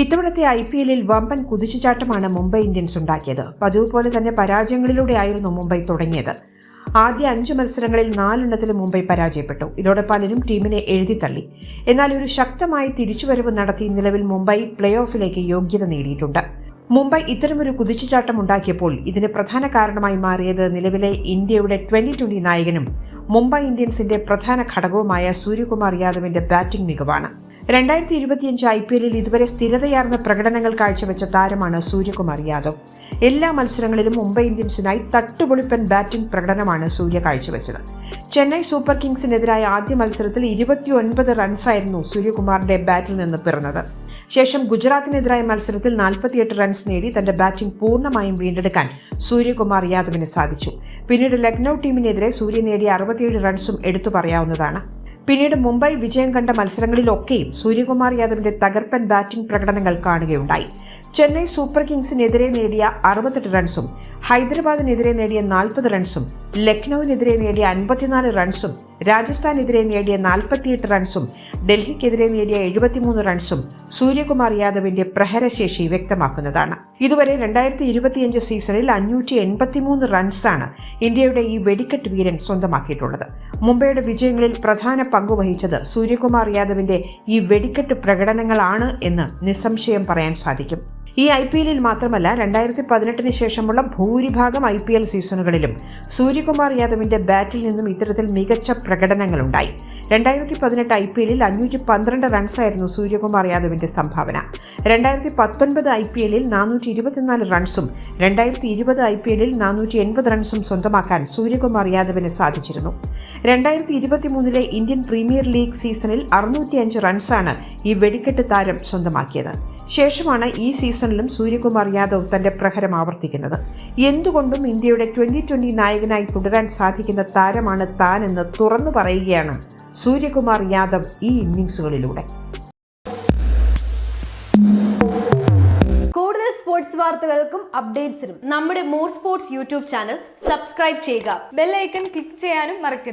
ഇത്തവണത്തെ I P എല്ലിൽ വമ്പൻ കുതിച്ചുചാട്ടമാണ് മുംബൈ ഇന്ത്യൻസ് ഉണ്ടാക്കിയത്. പതിവ് തന്നെ പരാജയങ്ങളിലൂടെയായിരുന്നു മുംബൈ തുടങ്ങിയത്. ആദ്യ അഞ്ച് മത്സരങ്ങളിൽ നാലെണ്ണത്തിൽ മുംബൈ പരാജയപ്പെട്ടു. ഇതോടെ പലരും ടീമിനെ എഴുതിത്തള്ളി. എന്നാൽ ഒരു ശക്തമായ തിരിച്ചുവരവ് നടത്തി നിലവിൽ മുംബൈ പ്ലേ ഓഫിലേക്ക് യോഗ്യത നേടിയിട്ടുണ്ട്. മുംബൈ ഇത്തരമൊരു കുതിച്ചുചാട്ടം ഉണ്ടാക്കിയപ്പോൾ ഇതിന് പ്രധാന കാരണമായി മാറിയത് നിലവിലെ ഇന്ത്യയുടെ ട്വന്റി ട്വന്റി നായകനും മുംബൈ ഇന്ത്യൻസിന്റെ പ്രധാന ഘടകവുമായ സൂര്യകുമാർ യാദവിന്റെ ബാറ്റിംഗ് മികവാണ്. രണ്ടായിരത്തി ഇരുപത്തിയഞ്ച് ഐ പി എല്ലിൽ ഇതുവരെ സ്ഥിരതയാർന്ന പ്രകടനങ്ങൾ കാഴ്ചവെച്ച താരമാണ് സൂര്യകുമാർ യാദവ്. എല്ലാ മത്സരങ്ങളിലും മുംബൈ ഇന്ത്യൻസിനായി തട്ടുപൊളിപ്പൻ ബാറ്റിംഗ് പ്രകടനമാണ് സൂര്യ കാഴ്ചവെച്ചത്. ചെന്നൈ സൂപ്പർ കിങ്സിനെതിരായ ആദ്യ മത്സരത്തിൽ ഇരുപത്തിയൊൻപത് റൺസായിരുന്നു സൂര്യകുമാറിന്റെ ബാറ്റിൽ നിന്ന് പിറന്നത്. ശേഷം ഗുജറാത്തിനെതിരായ മത്സരത്തിൽ നാൽപ്പത്തിയെട്ട് റൺസ് നേടി തന്റെ ബാറ്റിംഗ് പൂർണമായും വീണ്ടെടുക്കാൻ സൂര്യകുമാർ യാദവിന് സാധിച്ചു. പിന്നീട് ലക്നൌ ടീമിനെതിരെ സൂര്യ നേടിയ അറുപത്തിയേഴ് റൺസും എടുത്തു പറയാവുന്നതാണ്. പിന്നീട് മുംബൈ വിജയം കണ്ട മത്സരങ്ങളിലൊക്കെയും സൂര്യകുമാർ യാദവിന്റെ തകർപ്പൻ ബാറ്റിംഗ് പ്രകടനങ്ങൾ കാണുകയുണ്ടായി. ചെന്നൈ സൂപ്പർ കിങ്സിനെതിരെ നേടിയ അറുപത്തെട്ട് റൺസും ഹൈദരാബാദിനെതിരെ നേടിയ നാൽപ്പത് റൺസും ലക്നൌവിനെതിരെ നേടിയ അൻപത്തിനാല് റൺസും രാജസ്ഥാനെതിരെ നേടിയ നാൽപ്പത്തിയെട്ട് റൺസും ഡൽഹിക്കെതിരെ നേടിയ എഴുപത്തിമൂന്ന് റൺസും സൂര്യകുമാർ യാദവിന്റെ പ്രഹരശേഷി വ്യക്തമാക്കുന്നതാണ്. ഇതുവരെ രണ്ടായിരത്തി ഇരുപത്തിയഞ്ച് സീസണിൽ അഞ്ഞൂറ്റി എൺപത്തിമൂന്ന് റൺസാണ് ഇന്ത്യയുടെ ഈ വെടിക്കെട്ട് വീരൻ സ്വന്തമാക്കിയിട്ടുള്ളത്. മുംബൈയുടെ വിജയങ്ങളിൽ പ്രധാന പങ്കുവഹിച്ചത് സൂര്യകുമാർ യാദവിന്റെ ഈ വെടിക്കെട്ട് പ്രകടനങ്ങളാണ് എന്ന് നിസ്സംശയം പറയാൻ സാധിക്കും. ഈ ഐ പി എല്ലിൽ മാത്രമല്ല രണ്ടായിരത്തി പതിനെട്ടിന് ശേഷമുള്ള ഭൂരിഭാഗം ഐ പി എൽ സീസണുകളിലും സൂര്യകുമാർ യാദവിന്റെ ബാറ്റിൽ നിന്നും ഇത്തരത്തിൽ മികച്ച പ്രകടനങ്ങളുണ്ടായി. രണ്ടായിരത്തി പതിനെട്ട് ഐ പി എല്ലിൽ അഞ്ഞൂറ്റി പന്ത്രണ്ട് റൺസായിരുന്നു സൂര്യകുമാർ യാദവിന്റെ സംഭാവന. രണ്ടായിരത്തി പത്തൊൻപത് ഐ പി എല്ലിൽ നാനൂറ്റി ഇരുപത്തിനാല് റൺസും രണ്ടായിരത്തി ഇരുപത് ഐ പി എല്ലിൽ നാനൂറ്റി എൺപത് റൺസും സ്വന്തമാക്കാൻ സൂര്യകുമാർ യാദവിന് സാധിച്ചിരുന്നു. രണ്ടായിരത്തി ഇരുപത്തിമൂന്നിലെ ഇന്ത്യൻ പ്രീമിയർ ലീഗ് സീസണിൽ അറുന്നൂറ്റിയഞ്ച് റൺസാണ് ഈ വെടിക്കെട്ട് താരം സ്വന്തമാക്കിയത്. ശേഷമാണ് ഈ സീസണിലും സൂര്യകുമാർ യാദവ് തന്റെ പ്രഹരം ആവർത്തിക്കുന്നത്. എന്തുകൊണ്ടും ഇന്ത്യയുടെ ട്വന്റി ട്വന്റി നായകനായി തുടരാൻ സാധിക്കുന്ന താരമാണ് താനെന്ന് തുറന്നു പറയുകയാണ് സൂര്യകുമാർ യാദവ് ഈ ഇന്നിങ്സുകളിലൂടെ കൂടുതൽ സ്പോർട്സ് വാർത്തകൾക്കും അപ്ഡേറ്റ്സിനും നമ്മുടെ more sports YouTube channel subscribe ചെയ്യുക. ബെല്ലൈക്കൺ ക്ലിക്ക് ചെയ്യാനും മറക്കരുത്.